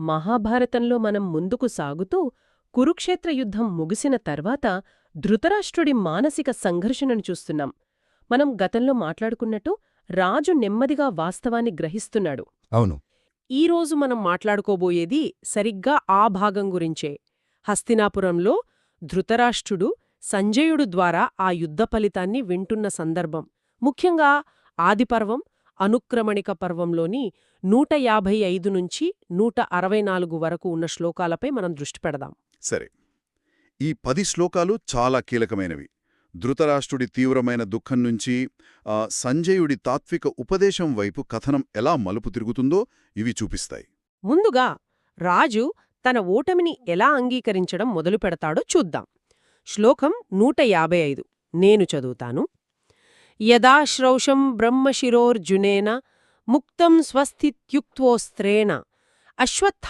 మహాభారతంలో మనం ముందుకు సాగుతూ కురుక్షేత్ర యుద్ధం ముగిసిన తర్వాత ధృతరాష్ట్రుడి మానసిక సంఘర్షణను చూస్తున్నాం. మనం గతంలో మాట్లాడుకున్నట్టు రాజు నెమ్మదిగా వాస్తవాన్ని గ్రహిస్తున్నాడు. అవును. ఈరోజు మనం మాట్లాడుకోబోయేది సరిగ్గా ఆ భాగం గురించే. హస్తినాపురంలో ధృతరాష్ట్రుడు సంజయుడు ద్వారా ఆ యుద్ధ ఫలితాన్ని వింటున్న సందర్భం. ముఖ్యంగా ఆదిపర్వం అనుక్రమణిక పర్వంలోని నూట యాభై ఐదు నుంచి నూట అరవై నాలుగు వరకు ఉన్న శ్లోకాలపై మనం దృష్టి పెడదాం. సరే. ఈ పది శ్లోకాలు చాలా కీలకమైనవి. ధృతరాష్ట్రుడి తీవ్రమైన దుఃఖం నుంచి సంజయుడి తాత్విక ఉపదేశం వైపు కథనం ఎలా మలుపు తిరుగుతుందో ఇవి చూపిస్తాయి. ముందుగా రాజు తన ఓటమిని ఎలా అంగీకరించడం మొదలు పెడతాడో చూద్దాం. శ్లోకం నూట యాభై ఐదు. నేను చదువుతాను. ಯದಾ ಶ್ರೌಷಂ ಬ್ರಹ್ಮಶಿರೋರ್ಜುನೇನ ಮುಕ್ತಂ ಸ್ವಸ್ತಿತ್ಯುಕ್ತೋಸ್ತ್ರೇಣ ಅಶ್ವತ್ಥ